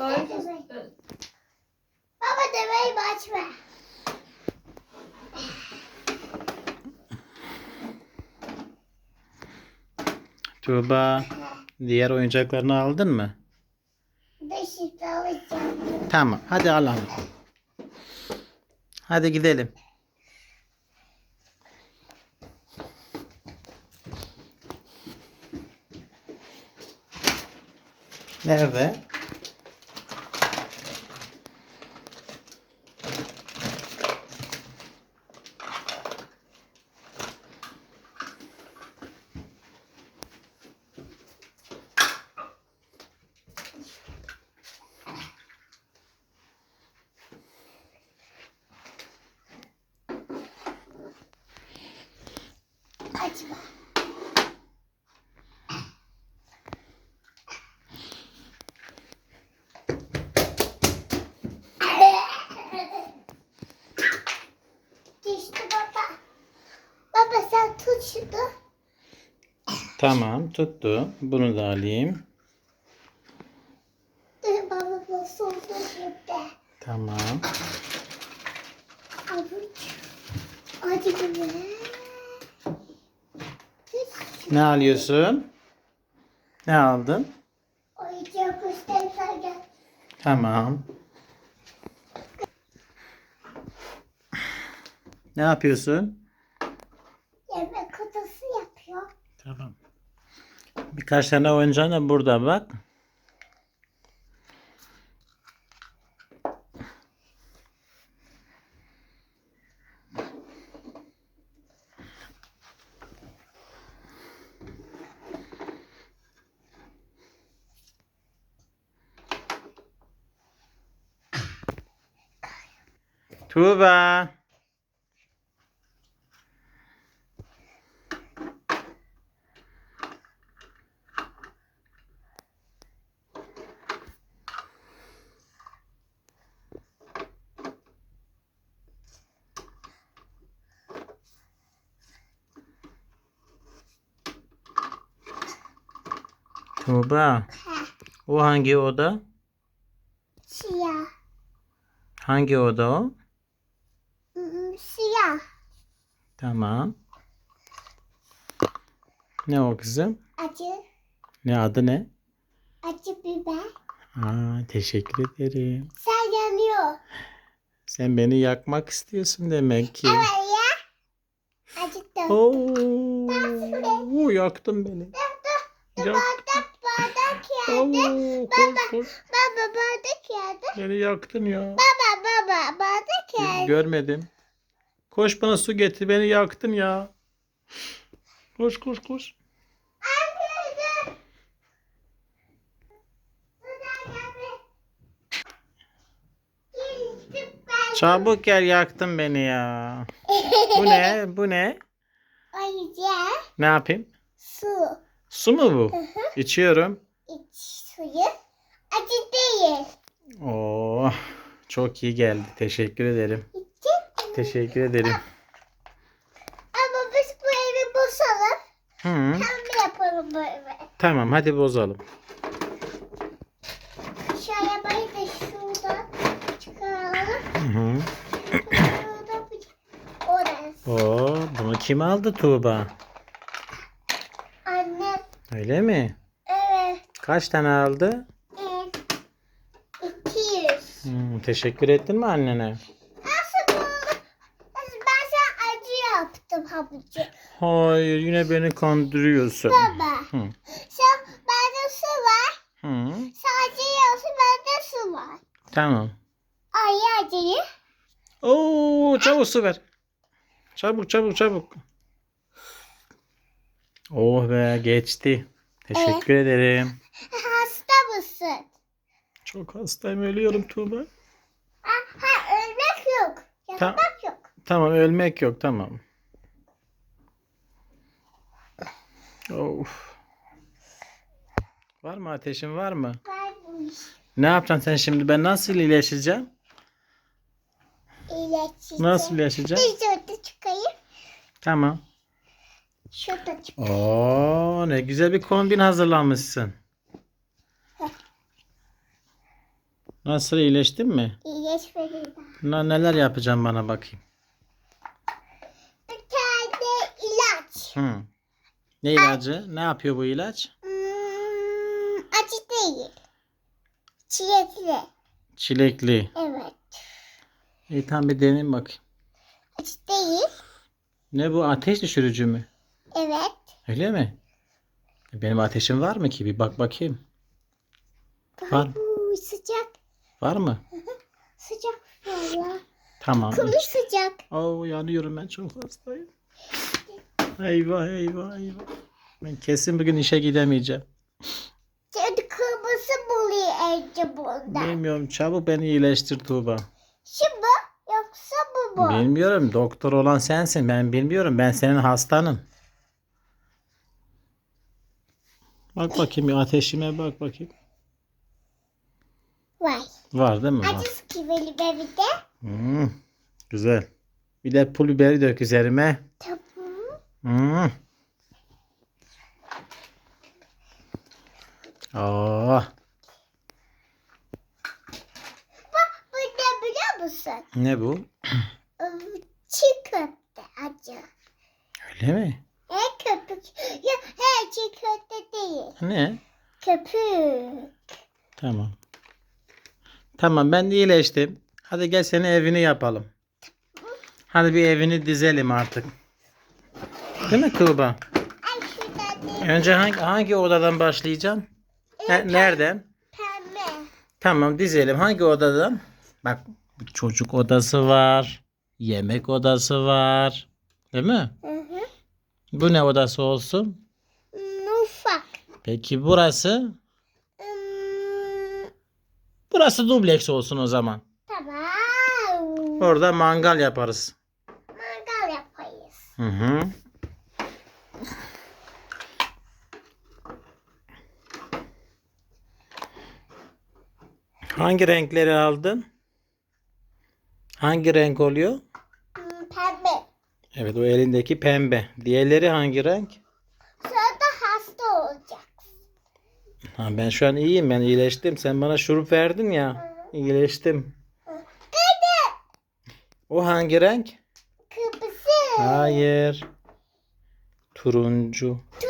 Baba demeyi açma. Tuğba diğer oyuncaklarını aldın mı? Beşik alacağım. Tamam hadi alalım. Hadi gidelim. Nerede? Açma. Düştü baba. Baba sen tut şunu. Tamam tuttu. Bunu da alayım. Dur baba nasıl oldu şimdi? Tamam. Avuç. Hadi güzel. Ne alıyorsun? Ne aldın? Oyuncak göstersen gel. Tamam. Ne yapıyorsun? Yemek kutusu yapıyor. Tamam. Birkaç tane oyuncağın da burada bak. Tuğba. Tuğba. O hangi oda? Siyah. Hangi oda o? Hmm, Siyah. Tamam. Ne o kızım? Acı. Ne adı ne? Acı biber. Aa, teşekkür ederim. Sen yanıyor. Sen beni yakmak istiyorsun demek ki. Evet ya. Acıttım. Oo, yaktın beni. Yak. Bardak bardak Oo, yerde. koş. Baba bardak yerde. Beni yaktın ya. Baba baba bardak yerde. Görmedim. Koş bana su getir. Beni yaktın ya. Koş koş koş. Çabuk gel yaktın beni ya. Bu ne? Bu ne? Oyuncak. Ne yapayım? Su. Su mu bu? İçiyorum. İç suyu. Acı değil. Oo, çok iyi geldi. Teşekkür ederim. Teşekkür ederim. Ama biz bu evi bozalım. Hı, Pembe yapalım bu evi. tamam hadi bozalım. Şu arabayı da şuradan çıkaralım. Hı hı. Şurada bir orası. Oo, bunu kim aldı Tuğba? Annem. Öyle mi? Evet. Kaç tane aldı? Evet. 200. Hı, teşekkür ettin mi annene? Nasıl bu? Nasıl ben sana acı yaptım havucu. Hayır yine beni kandırıyorsun. Baba. Hı. Sen bende su var. Hı, Sadece yiyorsun bende su var. tamam. Ay acıyı. Oo, çabuk su ver. Çabuk çabuk çabuk. Oh be geçti. Teşekkür ederim. Hasta mısın? Çok hastayım ölüyorum Tuğba. Ha, ha ölmek yok. Yapmak yok. Tamam ölmek yok tamam. Of. Var mı ateşin var mı? Var bu iş. Ne yapacaksın sen şimdi? Ben nasıl iyileşeceğim? İyileşecek. Nasıl iyileşeceğim? Bir şurada çıkayım. Tamam. Şurada çık. Oo ne güzel bir kombin hazırlamışsın. Nasıl iyileştin mi? İyileşmedi. Na, neler yapacağım bana bakayım. Bir tane ilaç. Hı. Ne ilacı? Ne yapıyor bu ilaç? Hmm, acı değil. Çilekli. Çilekli. Evet. İyi tamam bir deneyim bakayım. Acı değil. Ne bu ateş düşürücü mü? Evet. Öyle mi? Benim ateşim var mı ki? Bir bak bakayım. Var. Uuu, sıcak. Var mı? Sıcak valla. Tamam. Kılı sıcak. Oo yanıyorum ben çok hastayım. Eyvah eyvah eyvah. Ben kesin bugün işe gidemeyeceğim. Şimdi kırmızı buluyor önce bunda. Bilmiyorum çabuk beni iyileştir Tuğba. Bu yoksa bu bu. Bilmiyorum doktor olan sensin ben bilmiyorum ben senin hastanım. Bak bakayım ateşime bak bakayım. Vay. Var değil mi? Var. Acı skiveli bebide. Hmm, güzel. Bir de pul biberi dök üzerime. Hmm. Oh, Bak bu ne biliyor musun? ne bu? Iı, Çiğ köfte acı. Öyle mi? E köpük. Ya he çiğ köfte değil. Ne? Köpük. Tamam. Tamam ben de iyileştim. Hadi gel seni evini yapalım. Hadi bir evini dizelim artık. Değil mi Tuğba? Ay şurada değil. Önce hangi, hangi odadan başlayacaksın? Ne- nereden? Pembe. Tamam dizelim. Hangi odadan? Bak çocuk odası var. Yemek odası var. Değil mi? Hı hı. Bu ne odası olsun? Mufak. Peki burası? Hmm, Burası dubleks olsun o zaman. tamam. Orada mangal yaparız. Mangal yapayız. Hı hı. Hangi renkleri aldın? Hangi renk oluyor? Hmm, pembe. Evet o elindeki pembe. Diğerleri hangi renk? Sonra da hasta olacak. Ha, ben şu an iyiyim ben iyileştim. Sen bana şurup verdin ya. İyileştim. Kaydı. O hangi renk? Kırmızı. Hayır. Turuncu. Turuncu.